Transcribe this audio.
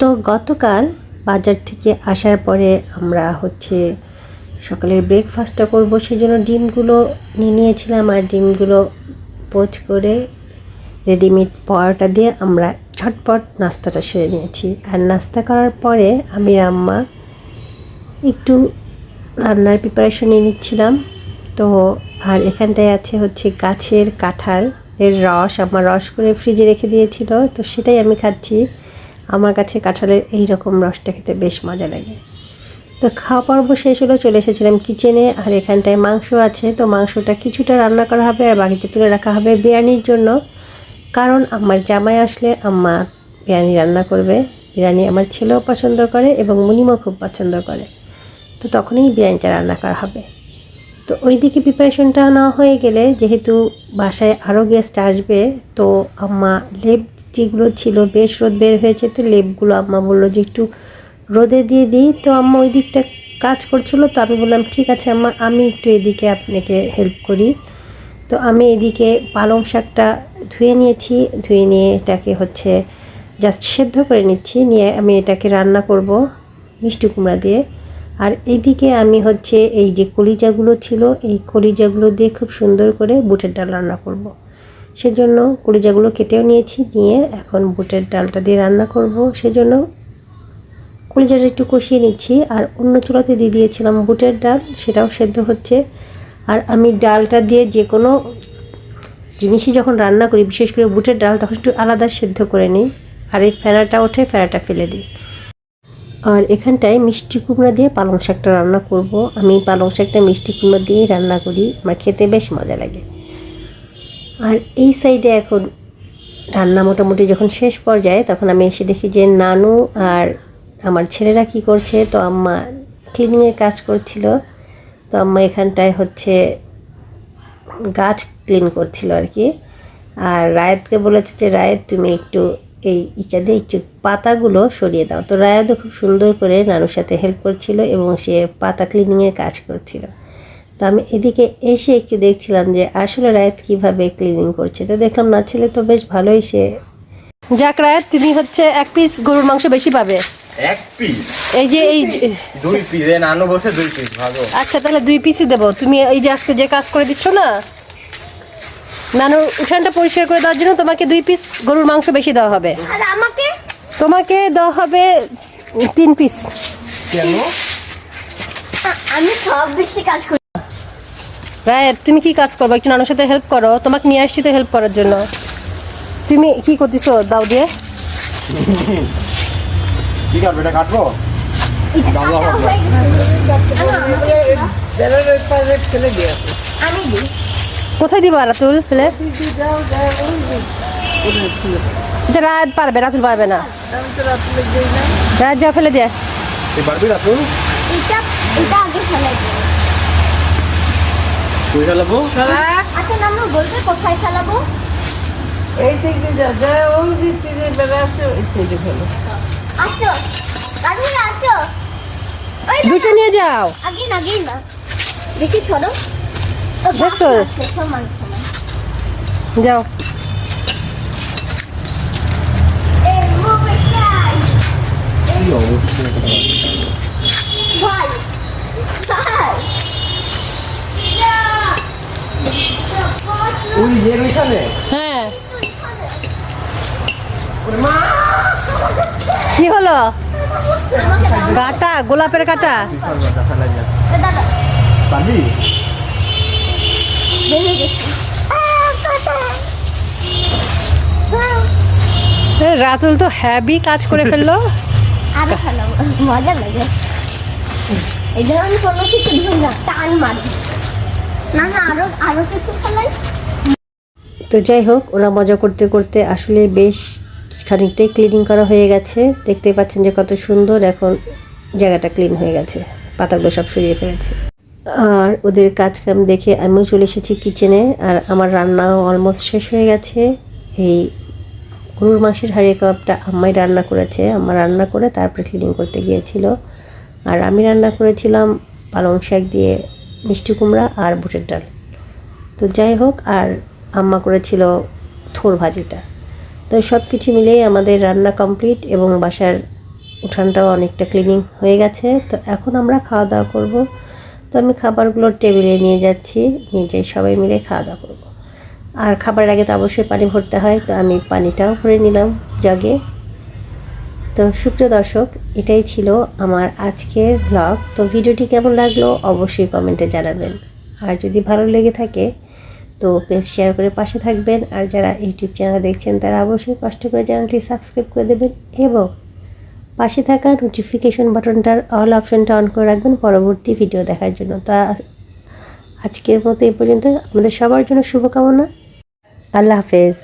তো গতকাল বাজার থেকে আসার পরে আমরা হচ্ছে সকালের ব্রেকফাস্টটা করব সেই জন্য ডিমগুলো নিয়ে নিয়েছিলাম আর ডিমগুলো পোচ করে রেডিমেড পরোটা দিয়ে আমরা ঝটপট নাস্তাটা সেরে নিয়েছি। আর নাস্তা করার পরে আমি আম্মা একটু রান্নার প্রিপারেশন নিয়ে নিচ্ছিলাম। তো আর এখানটায় আছে হচ্ছে গাছের কাঁঠাল, এর রস, আমার রস করে ফ্রিজে রেখে দিয়েছিল, তো সেটাই আমি খাচ্ছি। আমার কাছে কাঁঠালের এই রকম রসটা খেতে বেশ মজা লাগে। তো খাওয়া পর্ব শেষ হলো, চলে এসেছিলাম কিচেনে আর এখানটায় মাংস আছে। তো মাংসটা কিছুটা রান্না করা হবে আর বাকিটা তুলে রাখা হবে বিরিয়ানির জন্য। কারণ আমার জামাই আসলে আম্মা বিরিয়ানি রান্না করবে। বিরিয়ানি আমার ছেলেও পছন্দ করে এবং মুনিমও খুব পছন্দ করে। তো তখনই বিরিয়ানিটা রান্না করা হবে। তো ওইদিকে প্রিপারেশনটা না হয়ে গেলে যেহেতু বাসায় আরও গেস্ট আসবে, তো আম্মা লেপ যেগুলো ছিল, বেশ রোদ বের হয়েছে, তো লেপগুলো আম্মা বলল যে একটু রোদে দিয়ে দিই। তো আম্মা ওই দিকটা কাজ করছিল, তো আমি বললাম, ঠিক আছে আম্মা, আমি একটু এদিকে আপনাকে হেল্প করি। তো আমি এদিকে পালং শাকটা ধুয়ে নিয়েছি, ধুয়ে নিয়ে এটাকে হচ্ছে জাস্ট সেদ্ধ করে নিচ্ছি, নিয়ে আমি এটাকে রান্না করব মিষ্টি কুমড়া দিয়ে। আর এইদিকে আমি হচ্ছে এই যে কলিজাগুলো ছিল, এই কলিজাগুলো দিয়ে খুব সুন্দর করে বুটের ডাল রান্না করব। সেজন্য কলিজাগুলো কেটেও নিয়েছি, নিয়ে এখন বুটের ডালটা দিয়ে রান্না করব। সেজন্য কলিজাটা একটু কষিয়ে নিচ্ছি, আর অন্য চুলাতে দিয়ে দিয়েছিলাম বুটের ডাল, সেটাও সেদ্ধ হচ্ছে। আর আমি ডালটা দিয়ে যে কোনো জিনিসই যখন রান্না করি, বিশেষ করে বুটের ডাল, তখন একটু আলাদা সেদ্ধ করে নিই, আর এই ফেনাটা ওঠে ফেনাটা ফেলে দিই। আর এখানটায় মিষ্টি কুমড়া দিয়ে পালং শাকটা রান্না করব। আমি পালং শাকটা মিষ্টি কুমড়া দিয়েই রান্না করি, আমার খেতে বেশ মজা লাগে। আর এই সাইডে এখন রান্না মোটামুটি যখন শেষ পর্যায়ে, তখন আমি এসে দেখি যে নানু আর আমার ছেলেরা কি করছে, তো আম্মা ক্লিনিংয়ের কাজ করছিল। তো আম্মা এখানটায় হচ্ছে গাছ ক্লিন করছিল আর কি আর রায়েতকে বলেছে যে, রায়েত, তুমি একটু এই ইচ্ছা দিয়ে একটু পাতাগুলো সরিয়ে দাও। তো রায়াতও খুব সুন্দর করে নানুর সাথে হেল্প করছিল এবং সে পাতা ক্লিনিংয়ের কাজ করছিল। তো আমি এদিকে এসে একটু দেখছিলাম যে আসলে রায়েত কীভাবে ক্লিনিং করছে। তো দেখলাম না ছেলে তো বেশ ভালোই সে। যাক রায়েত তুমি হচ্ছে এক পিস গরুর মাংস বেশি পাবে। এক পিস এই যে এই দুই পিস নানু বসে দুই পিস ভালো। আচ্ছা তাহলে দুই পিসই দেবো। তুমি এই যে আজকে যে কাজ করে দিচ্ছ না নানুর উঠানটা পরিষ্কার করে দেওয়ার জন্য তোমাকে দুই পিস গরুর মাংস বেশি দেওয়া হবে। আর আমাকে? তোমাকে দেওয়া হবে তিন পিস কেন? আমি সব বেশি কাজ করি। রায় তুমি কি কাজ করব? একটু নানুর সাথে হেল্প করো। তোমাকে নিয়ে আসছি তো হেল্প করার জন্য। তুমি কি করতেছো? দাও দিয়ে। কি কাটবো? এটা কাটবো? কোথায় দিবা রাতুল ফেলে এটা রাত পারবে রাতুল পারবে না। রাত যা ফেলে দিয়ে। পারবি তুই এটা এটা আগে ফেলাই তুই ফেলাবো? আচ্ছা নানু বলবে কোথায় ফেলাবো? এই থেকে যা যা ওই যে চিড়ে বেড়াচ্ছে ওই ছেড়ে ফেলো। আসো কারণ আসো। দুটো নিয়ে যাও। আগে না। আগে না দেখি। দেখছ? সমান যাও এই মুভে চাই কি অবস্থা ভাই ভাই না ওই যে ওইখানে হ্যাঁ। কি হলো? কাটা গোলাপের কাটা? রাতুল তো হ্যাভি কাজ করে ফেলল। মজা লাগে। এই জন্য আমি কোনো কিছু না টান মারি। না না আরও আরও কিছু ফেলাই তো যাই হোক, ওরা মজা করতে করতে আসলে বেশ খানিকটাই ক্লিনিং করা হয়ে গেছে। দেখতে পাচ্ছেন যে কত সুন্দর এখন জায়গাটা ক্লিন হয়ে গেছে। পাতাগুলো সব সরিয়ে ফেলেছে। আর ওদের কাজ কাম দেখে আমিও চলে এসেছি কিচেনে আর আমার রান্নাও অলমোস্ট শেষ হয়ে গেছে। এই গরুর মাংসের হাড়িয়ে কাবাবটা আম্মাই রান্না করেছে। আম্মা রান্না করে তারপরে ক্লিনিং করতে গিয়েছিল। আর আমি রান্না করেছিলাম পালং শাক দিয়ে মিষ্টি কুমড়া আর বুটের ডাল। তো যাই হোক, আর আম্মা করেছিল থোর ভাজিটা। তো সব কিছু মিলেই আমাদের রান্না কমপ্লিট এবং বাসার উঠানটাও অনেকটা ক্লিনিং হয়ে গেছে। তো এখন আমরা খাওয়া দাওয়া করব। তো আমি খাবারগুলো টেবিলে নিয়ে যাচ্ছি নিজে সবাই মিলে খাওয়া দাওয়া করব। আর খাবারের আগে তো অবশ্যই পানি ভরতে হয়, তো আমি পানিটাও ভরে নিলাম জগে তো সুপ্রিয় দর্শক, এটাই ছিল আমার আজকের ব্লগ তো ভিডিওটি কেমন লাগল অবশ্যই কমেন্টে জানাবেন। আর যদি ভালো লেগে থাকে তো পেজ শেয়ার করে পাশে থাকবেন। আর যারা ইউটিউব চ্যানেল দেখছেন, তারা অবশ্যই কষ্ট করে চ্যানেলটি সাবস্ক্রাইব করে দেবেন এবং পাশে থাকা নোটিফিকেশন বাটনটার অল অপশনটা অন করে রাখবেন পরবর্তী ভিডিও দেখার জন্য। তা আজকের মতো এই পর্যন্ত। আমাদের সবার জন্য শুভকামনা। আল্লাহ হাফেজ।